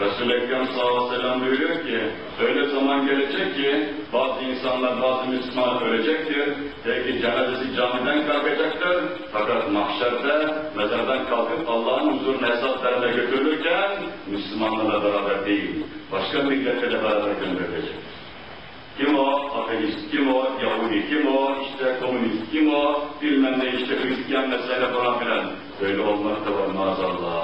Resul-i Ekrem sallallahu aleyhi ve sellem ki, öyle zaman gelecek ki bazı insanlar, bazı Müslüman ölecektir. Belki cenazesi camiden kalkacaktır. Fakat mahşerde mezardan kalkıp Allah'ın huzuruna hesap vermeye götürülürken Müslümanlarla beraber değil, başka milletlerle beraber gönderilecek. Kim o? Ateist, kim o? Yahudi, kim o? İşte komünist, kim o? Bilmem ne işte Hristiyan vesaire falan filan. Böyle olmak da var maazallah.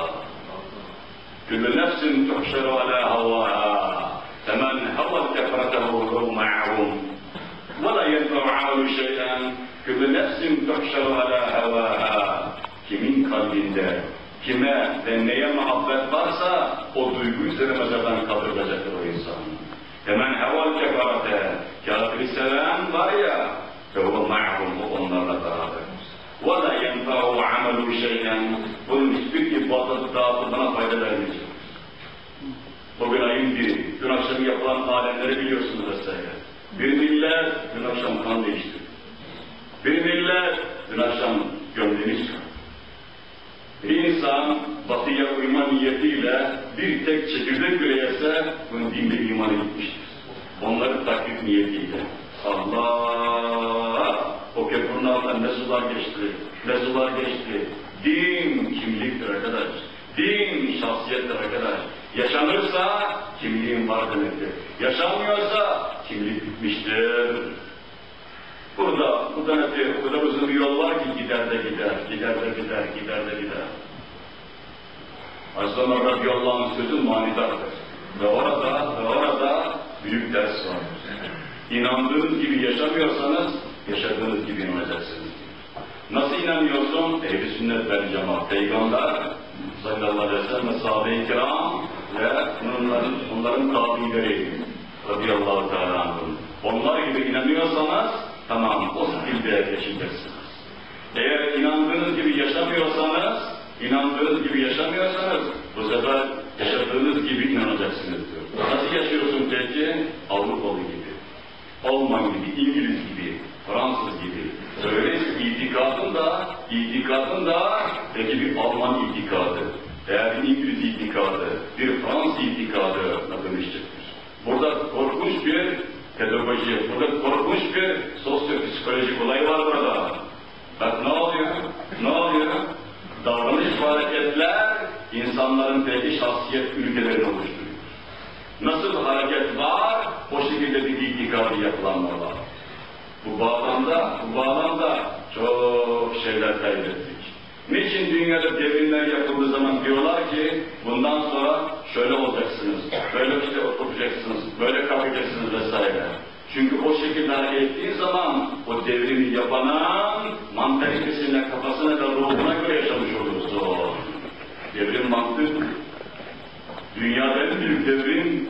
كل نفس تحشر على هواها فمن هوت كفرته فهو معهم ولا ينفع عمل شيئا كل نفس تحشر على هواها kimin kalbinde kime ve neye muhabbet varsa o duyguyu sevemezden kaldırılacaktır o insan. Hemen heval kefarete, kafir selam var ya, ve o ma'hum, o onlarla beraber. وَلَا يَنْفَعُ عَمَلُ شَيْئًا Bunun hiçbir ibadetle Bugün ayın biri, dün akşam yapılan alemleri biliyorsunuz vesaire. Bir millet dün akşam kan değişti. Bir millet dün akşam gömleğini çıkardı. Bir insan batıya uyma niyetiyle bir tek çekirdek bile yese bunun dinde imanı gitmiştir. Onları taklit niyetiyle. Allah! O köprünün altından ne sular geçti, ne sular geçti. Din kimliktir arkadaş. Din şahsiyettir arkadaş. Yaşanırsa kimliğin var demektir. Yaşanmıyorsa kimlik bitmiştir. Burada, buradan öte o kadar uzun bir yol var ki gider de gider, gider de gider, gider de gider. Radıyallahu anh sözü manidardır. Ve orada, ve orada büyük ders vardır. İnandığınız gibi yaşamıyorsanız, yaşadığınız gibi inanacaksınız. Nasıl inanıyorsun? Ehl-i sünnet vel cemaat, peygamber sallallahu aleyhi ve sellem ve sahabe-i kiram ve onların, onların tabileri radıyallahu teala. Onlar gibi inanıyorsanız, tamam o şekilde yaşayacaksınız. Eğer inandığınız gibi yaşamıyorsanız, inandığınız gibi yaşamıyorsanız, bu sefer yaşadığınız gibi inanacaksınız diyor. Nasıl yaşıyorsun peki? Avrupalı gibi. Alman gibi, İngiliz gibi, Fransız gibi. Öyleyse itikadın da, itikadın da peki bir Alman itikadı, veya bir İngiliz itikadı, bir Fransız itikadı dönüşecektir. Burada korkunç bir pedagoji, burada korkunç bir sosyopsikolojik olay var burada. Bak ne oluyor? Ne oluyor? Davranış ve hareketler insanların belki şahsiyet ülkelerini oluşturuyor. Nasıl hareket var, o şekilde bir itikadı yapılanlar var. Bu bağlamda, bu bağlamda çok şeyler kaybettik. Niçin dünyada devrimler yapıldığı zaman diyorlar ki bundan sonra şöyle olacaksınız, böyle işte oturacaksınız, böyle kalkacaksınız vesaire. Çünkü o şekilde hareket ettiği zaman o devrimi yapanın mantalitesine, kafasına ve ruhuna göre yaşamış oluyorsun. Devrim mantık Dünyada en büyük devrim,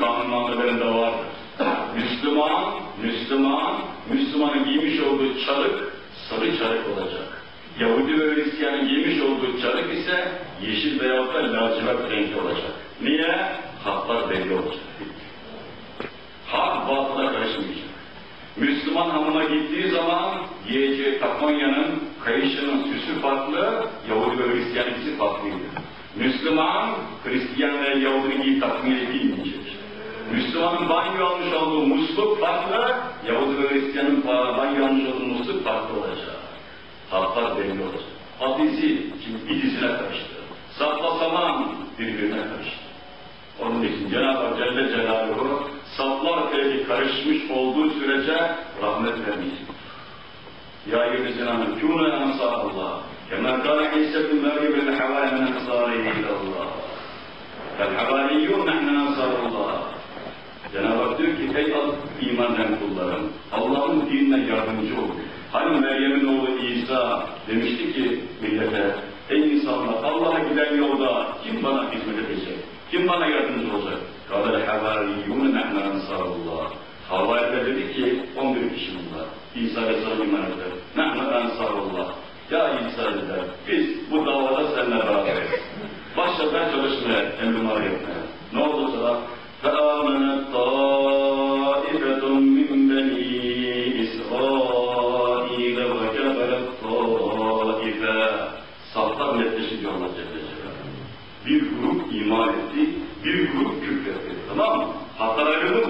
1. Ahmet'in kanunnamelerinde vardır. Müslüman, Müslüman, Müslümanın giymiş olduğu çarık, sarı çarık olacak. Yahudi ve Hristiyanın giymiş olduğu çarık ise yeşil veyahut da lacivert renkli olacak. Niye? Haklar belli olacak. Hak batıla karışmayacak. Müslüman hamına gittiği zaman giyeceği takonyanın, kayışının süsü farklı, Yahudi ve Hristiyanisi farklıydı. Müslüman, Hristiyan ve Yahudi giyip takviye giymeyecek. Müslümanın banyo almış olduğu musluk farklı, Yahudi ve Hristiyanın banyo almış olduğu musluk farklı olacak. Haklar belli olacak. Şimdi idizine karıştı. Sapla saman birbirine karıştı. Onun için Cenab-ı Hak Celle Celaluhu saflar belki karışmış olduğu sürece rahmet vermeyecek. Ya amenu kûnû ensârallah. Kemâ kâne İsâ bin Meryem el havâli men ensârihi ilallah. Fel havâliyyûn nehne ensârallah. Cenab-ı Hak diyor ki ey iman eden kullarım Allah'ın dinine yardımcı olun. Hani Meryem'in oğlu İsa demişti ki millete ey insanlar Allah'a giden yolda kim bana hizmet edecek? Kim bana yardımcı olacak? Kadar havariyyûne nehmen ensarullah. Havariler dedi ki, 11 kişi bunlar. İsa Aleyhisselam iman eder. Nehmen ensarullah.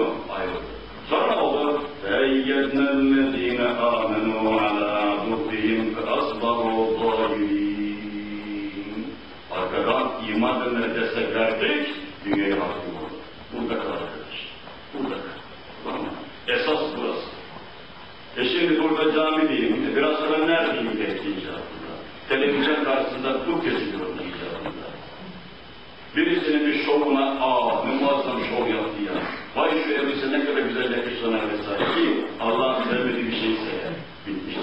ayrıldı mı? Ayrıldı. Sonra ne oldu? فَاَيَّدْنَا الَّذ۪ينَ آمَنُوا عَلَى مُبْدِهِمْ فَأَصْبَرُوا ظَالِمِينَ Arkadan iman edenlere destek verdik, dünyaya hakim oldu. Burada kal arkadaş. Burada kal. Tamam mı? Esas burası. E şimdi burada cami diyeyim, e biraz sonra neredeyim belki icabında. Televizyon karşısında dur kesiliyor icabında. Birisinin bir şovuna, aa ne muazzam şov yaptı ya. Vay şu elbise ne kadar güzel yakıştığına vesaire ki Allah'ın sevmediği bir şeyse bitmiştir.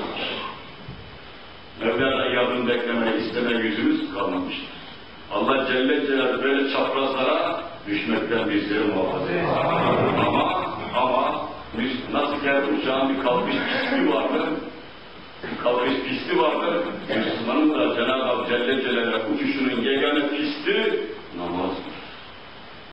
Mevla'dan yardım bekleme, isteme yüzümüz kalmamıştır. Allah Celle Celaluhu böyle çaprazlara düşmekten bizleri muhafaza etsin. Ama, ama biz nasıl her uçağın bir kalkış pisti vardır, kalkış pisti vardır. Müslümanın da Cenab-ı Hak Celle Celaluhu uçuşunun yegane pisti namazdır.